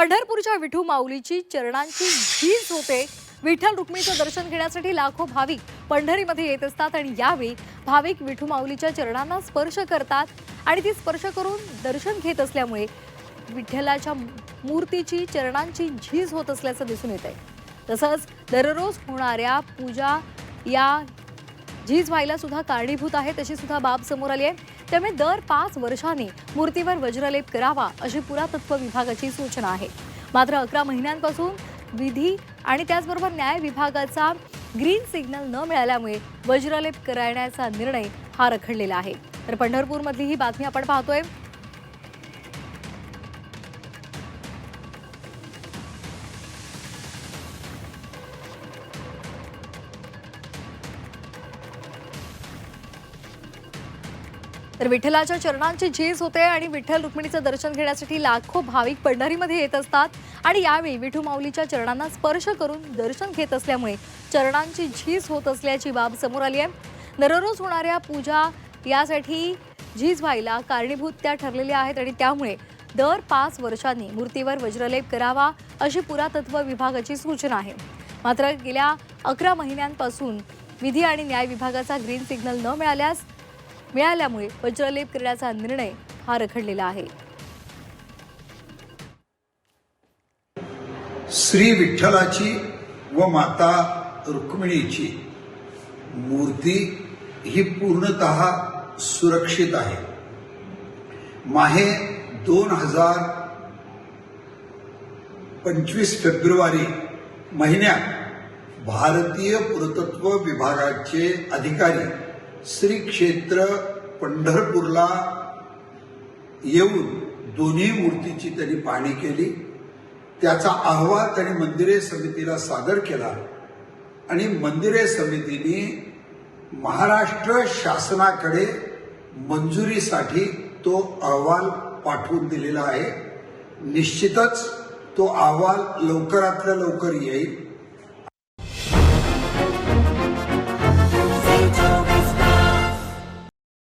पंढरपूरच्या विठू माऊलीची चरणांची झीज होते. विठ्ठल रुक्मिणीचं दर्शन घेण्यासाठी लाखो भाविक पंढरीमध्ये येत असतात आणि यावेळी भाविक विठू माऊलीच्या चरणांना स्पर्श करतात आणि ती स्पर्श करून दर्शन घेत असल्यामुळे विठ्ठलाच्या मूर्तीची चरणांची झीज होत असल्याचं दिसून येत आहे तसंच दररोज होणाऱ्या पूजा या झीज व्हायला सुद्धा कारणीभूत आहे तशी सुद्धा बाब समोर आली आहे. त्यामुळे दर पाच वर्षांनी मूर्तीवर वज्रलेप करावा अशी पुरातत्व विभागाची सूचना आहे. मात्र अकरा महिन्यांपासून विधी आणि त्याचबरोबर न्याय विभागाचा ग्रीन सिग्नल न मिळाल्यामुळे वज्रलेप करण्याचा निर्णय हा रखडलेला आहे. तर पंढरपूरमधली ही बातमी आपण पाहतोय. तर विठ्ठलाच्या चरणांची झीज होते आणि विठ्ठल रुक्मिणीचं दर्शन घेण्यासाठी लाखो भाविक पंढरीमध्ये येत असतात. आणि यावेळी विठू माऊलीच्या चरणांना स्पर्श करून दर्शन घेत असल्यामुळे चरणांची झीज होत असल्याची बाब समोर आली आहे. दररोज होणाऱ्या पूजा यासाठी झीज व्हायला कारणीभूत त्या ठरलेल्या आहेत आणि त्यामुळे दर पाच वर्षांनी मूर्तीवर वज्रलेप करावा अशी पुरातत्व विभागाची सूचना आहे. मात्र गेल्या अकरा महिन्यांपासून विधी आणि न्याय विभागाचा ग्रीन सिग्नल न मिळाल्यास मिळाल्यामुळे वज्रलेप करण्याचा निर्णय हा रखडलेला आहे. श्री विठ्ठलाची व माता रुक्मिणीची मूर्ती ही पूर्णत सुरक्षित आहे. माहे दोन हजार पंचवीस फेब्रुवारी महिन्यात भारतीय पुरातत्व विभागाचे अधिकारी श्री क्षेत्र पंढरपूरला येऊन दोन्ही मूर्तीची त्यांनी पाहणी केली. त्याचा अहवाल त्यांनी मंदिरे समितीला सादर केला आणि मंदिरे समितीने महाराष्ट्र शासनाकडे मंजुरीसाठी तो अहवाल पाठवून दिलेला आहे. निश्चितच तो अहवाल लवकरातल्या लवकर येईल.